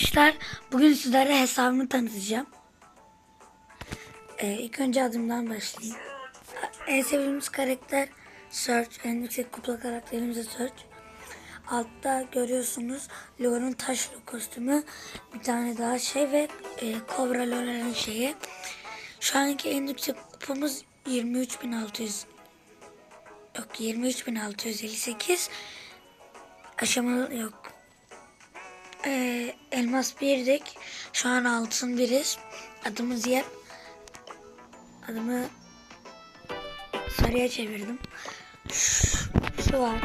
arkadaşlar. Bugün sizlere hesabımı tanıtacağım. Ee, ilk önce adımdan başlayayım. En sevdiğimiz karakter Search. En yüksek kupa karakterimiz Search. Altta görüyorsunuz Lore'un taşlı kostümü. Bir tane daha şey ve e, Cobra Lore'nin şeyi. Şu anki en yüksek kupamız 23.600 Yok 23.658 Aşamalı yok ee, elmas birdik. Şu an altın biriz. Adımız Yep. Adımı sarıya çevirdim. Şu, şu var.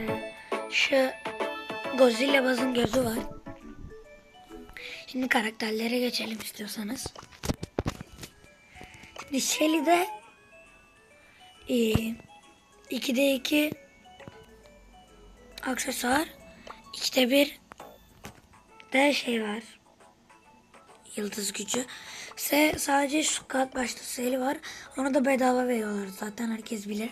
Ee, şu Godzilla bazın gözü var. Şimdi karakterlere geçelim istiyorsanız. Şimdi Shelly'de ee, 2'de 2 aksesuar 2'de 1 de şey var. Yıldız gücü. S sadece şu kat başta seli var. Onu da bedava veriyorlar zaten herkes bilir.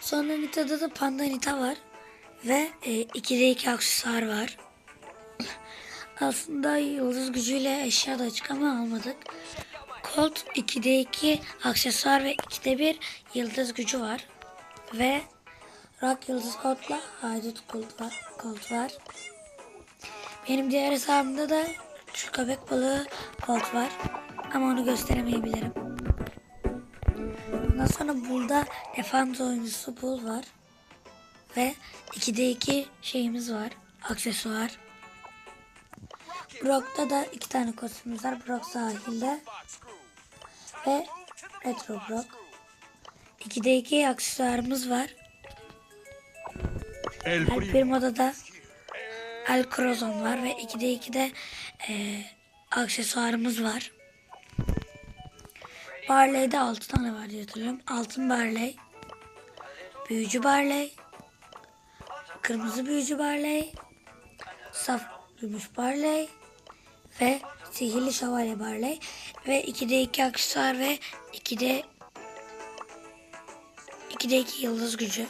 Sonra Nita'da da Panda Nita var. Ve e, 2'de 2 aksesuar var. Aslında yıldız gücüyle eşya da açık ama almadık. Colt 2'de 2 aksesuar ve 2'de 1 yıldız gücü var. Ve Rock Yıldız Colt'la Haydut Colt var. Colt var. Benim diğer hesabımda da şu köpek balığı Colt var. Ama onu gösteremeyebilirim. Ondan sonra burada defans oyuncusu Bull var. Ve 2'de 2 şeyimiz var. Aksesuar. Brock'ta da iki tane kostümümüz var. Brock sahilde ve Retro Brock. 2'de 2 aksesuarımız var. El El primo. Primo'da da El Crozon var ve 2'de 2'de e, aksesuarımız var. Barley'de 6 tane var diye hatırlıyorum. Altın Barley, Büyücü Barley, Kırmızı Büyücü Barley, Saf Gümüş Barley ve Sihirli Şövalye Barley ve 2'de 2 aksesuar ve 2'de 2'de 2 yıldız gücü.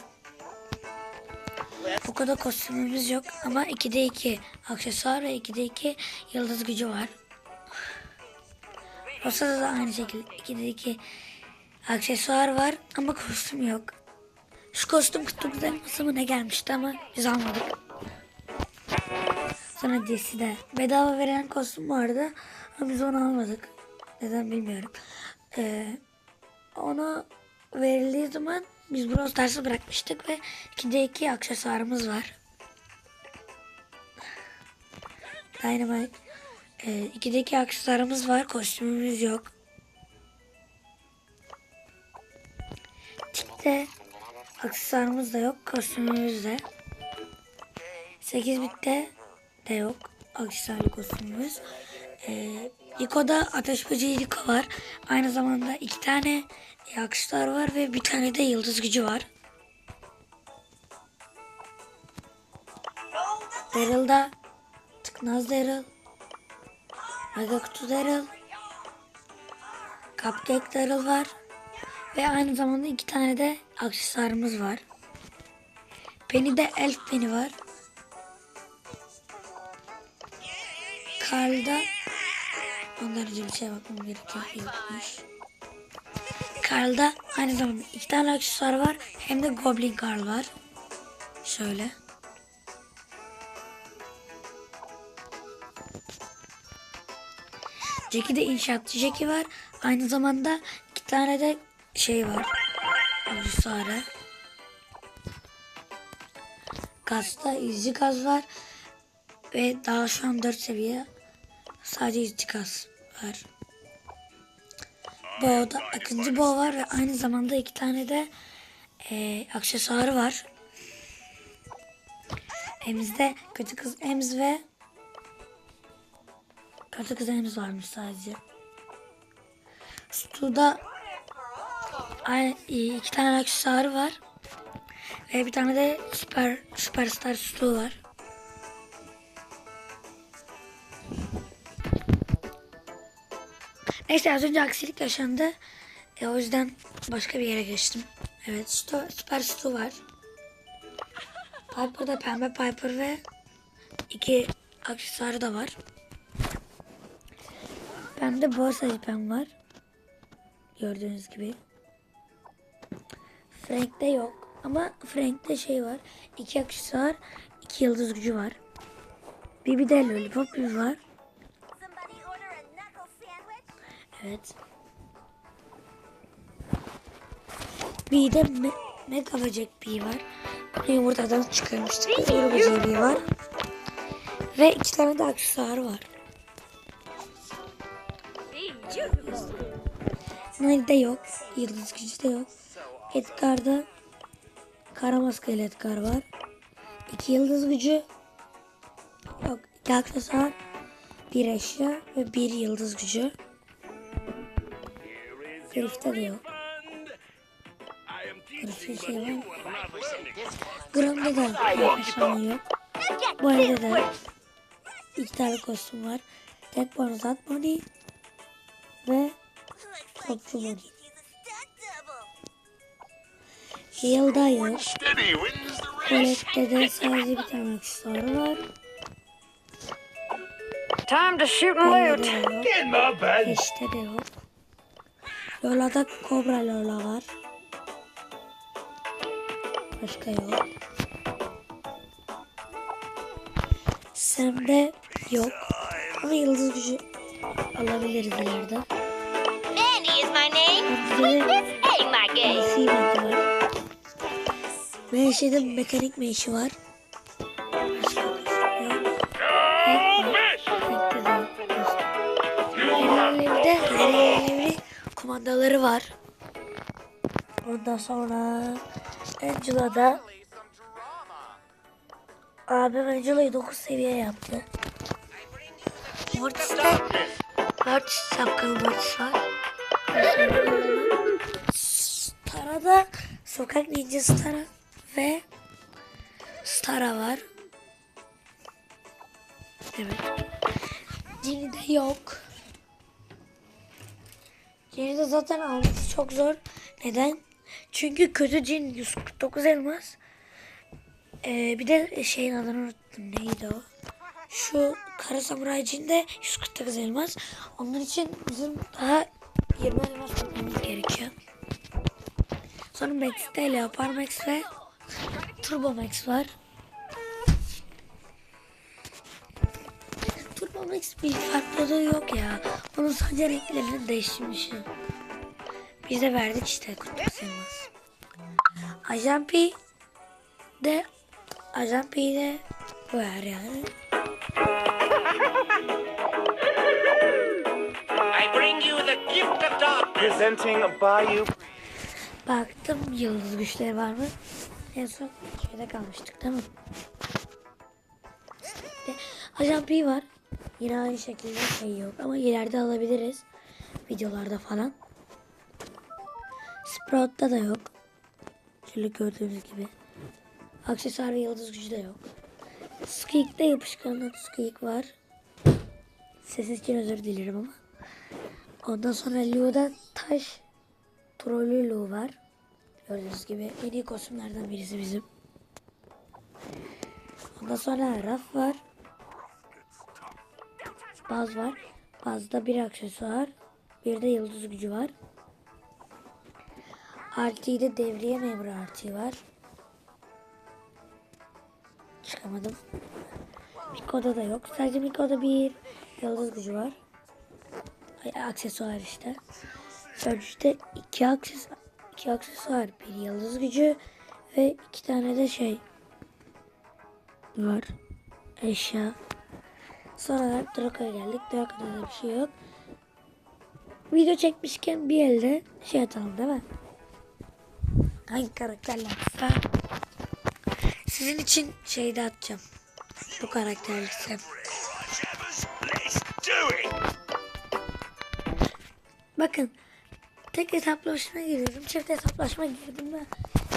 Bu kadar kostümümüz yok ama 2'de 2 aksesuar ve 2'de 2 yıldız gücü var. Rosa'da da aynı şekilde 2'de 2 aksesuar var ama kostüm yok. Şu kostüm kutumuz elması mı ne gelmişti ama biz almadık. Sonra DC'de bedava veren kostüm vardı ama biz onu almadık. Neden bilmiyorum. Ee, onu verildiği zaman biz Brawl Stars'ı bırakmıştık ve 2'de 2 aksesuarımız var. Dynamite. Ee, 2'de 2 aksesuarımız var. Kostümümüz yok. Tikte aksesuarımız da yok. Kostümümüz de. 8 bitte de yok. Aksesuarlı kostümümüz. Ee, Rico'da ateş böceği Rico var. Aynı zamanda iki tane aksesuar var ve bir tane de yıldız gücü var. Daryl'da Tıknaz Daryl, Mega Kutu Daryl, Cupcake Daryl var. Ve aynı zamanda iki tane de aksesuarımız var. Penny'de Elf Penny var. Karl'da ondan önce bir şey bakmam gerekiyor. Yokmuş. Karl'da aynı zamanda iki tane aksesuar var. Hem de Goblin Karl var. Şöyle. Jackie'de inşaatçı Jackie var. Aynı zamanda iki tane de şey var. Aksesuarı. Gazda izci gaz var. Ve daha şu an 4 seviye. Sadece gaz var. Bo'da akıncı bo var ve aynı zamanda iki tane de e, aksesuarı var. Emiz'de kötü kız Emiz ve kötü kız Emiz varmış sadece. Stu'da aynı, iki tane aksesuarı var. Ve bir tane de süper süperstar Stu var. Neyse az önce aksilik yaşandı. E, o yüzden başka bir yere geçtim. Evet Stu, Süper Stu var. Piper'da pembe Piper ve iki aksesuarı da var. Bende borsacı pem var. Gördüğünüz gibi. Frank'te yok. Ama Frank'te şey var. İki aksesuar, iki yıldız gücü var. Bibi'de lollipop Bibi var. Evet. Bir de me mega böcek bir var. Bunu yumurtadan çıkarmıştık. Uğur böceği bir var. Ve iki tane de aksesuarı var. Nil'de yok. Yıldız gücü de yok. Edgar'da kara maskeli Edgar var. İki yıldız gücü. Yok. iki aksesuar. Bir eşya ve bir yıldız gücü. Grif'te de yok. Grif'te şey var. Gram'da da yaklaşanı yok. Bu evde de iki tane kostüm var. Tek bonus at money ve topçu money. Use a stunt double. Heal'da yok. Colette'de de sadece bir tane aksesuarı var. Time to shoot and loot. In my bed. Eşte de yok. Lola'da Cobra Lola var. Başka yok. Sam'de yok. Ama yıldız gücü alabiliriz ileride. Annie is my name. This ain't my game. Meşe'de mekanik meşi var. Kumandaları var. Ondan sonra Angela'da abim Angela'yı 9 seviye yaptı. Mortis'te Mortis şapkalı Mortis var. Stara'da Sokak Ninja Stara ve Stara var. Evet. Cini'de yok. Cini'de zaten alması çok zor. Neden? Çünkü kötü cin 149 elmas. Ee, bir de şeyin adını unuttum. Neydi o? Şu kara samuray cin de 149 elmas. Onun için bizim daha 20 elmas tutmamız gerekiyor. Sonra Max'te Leopard Max ve Turbo Max var. Turbo Max bir farklılığı yok ya. Onun sadece renklerini değiştirmişim. Biz de verdik işte kutu sayılmaz. Ajan P de Ajan P de bu yer yani. I bring you the gift of darkness. Presenting Bayou Baktım yıldız güçleri var mı? En son şeyde kalmıştık değil mi? İşte Ajan P var. Yine aynı şekilde şey yok ama ileride alabiliriz. Videolarda falan. Sprout'ta da yok. Şöyle gördüğünüz gibi. Aksesuar ve yıldız gücü de yok. Squeak'te yapışkanlık Squeak var. Ses için özür dilerim ama. Ondan sonra Lu'da taş trollü Lu var. Gördüğünüz gibi en iyi kostümlerden birisi bizim. Ondan sonra Raf var. Baz var. Bazda bir aksesuar. Bir de yıldız gücü var. RT'de devriye memuru RT var. Çıkamadım. Miko'da da yok. Sadece Miko'da bir yıldız gücü var. Aksesuar işte. Sörcü'de iki aksesuar, iki aksesuar, bir yıldız gücü ve iki tane de şey var. Eşya. Sonra Draco'ya geldik. Draco'da da bir şey yok. Video çekmişken bir elde şey atalım değil mi? Hangi karakterlerse sizin için şey de atacağım. Bu karakterlikse. Bakın tek hesaplaşma giriyorum. Çift hesaplaşma girdim de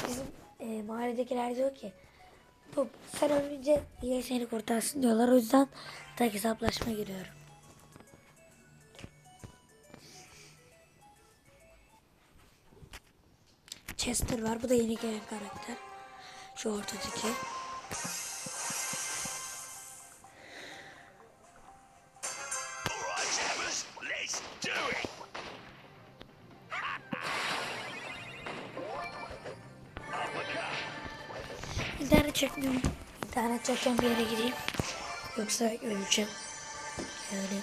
bizim e, mahalledekiler diyor ki bu sen ölünce niye seni kurtarsın diyorlar. O yüzden tek hesaplaşma giriyorum. Chester var. Bu da yeni gelen karakter. Şu ortadaki. Çekmiyorum. İnternet çeken bir yere gideyim. Yoksa öleceğim. Yani.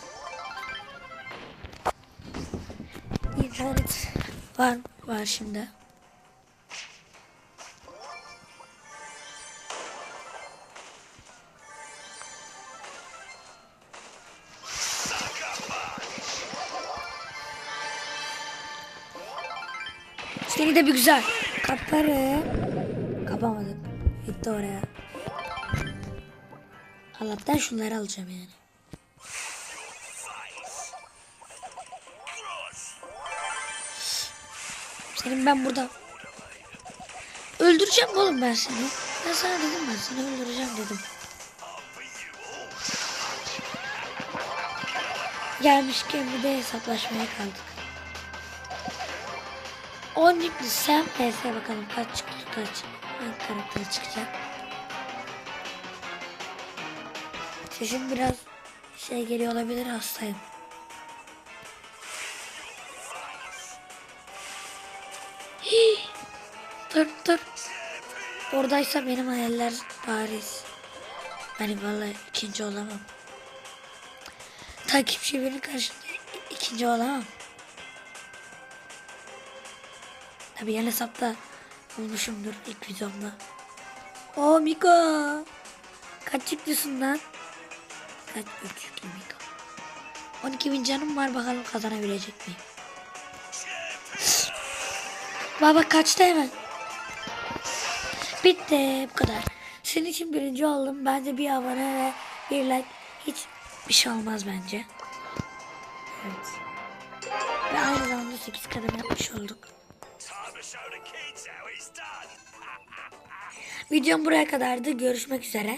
İnternet var var şimdi. Seni de bir güzel. Kaparım. Gitti oraya. Allah'tan şunları alacağım yani. Senin ben burada öldüreceğim oğlum ben seni. Ben sana dedim ben seni öldüreceğim dedim. Gelmişken bir de hesaplaşmaya kaldık. 10 yüklü sen PS bakalım kaç çıktı kaç. Hangi karakter çıkacak. Sesim biraz şey geliyor olabilir hastayım. Hii! dur dur. Oradaysa benim hayaller bariz. Hani vallahi ikinci olamam. Takipçi benim karşımda ikinci olamam. Tabi yan hesapta bulmuşumdur ilk videomda. Oo Miko. Kaç yüklüsün lan? Kaç üç yüklü Miko. 12 bin canım var bakalım kazanabilecek miyim? Baba kaçtı hemen. Bitti bu kadar. Senin için birinci oldum. Bence bir abone ve bir like hiç bir şey olmaz bence. Evet. Ve aynı zamanda 8 kadem yapmış olduk. Videom buraya kadardı. Görüşmek üzere.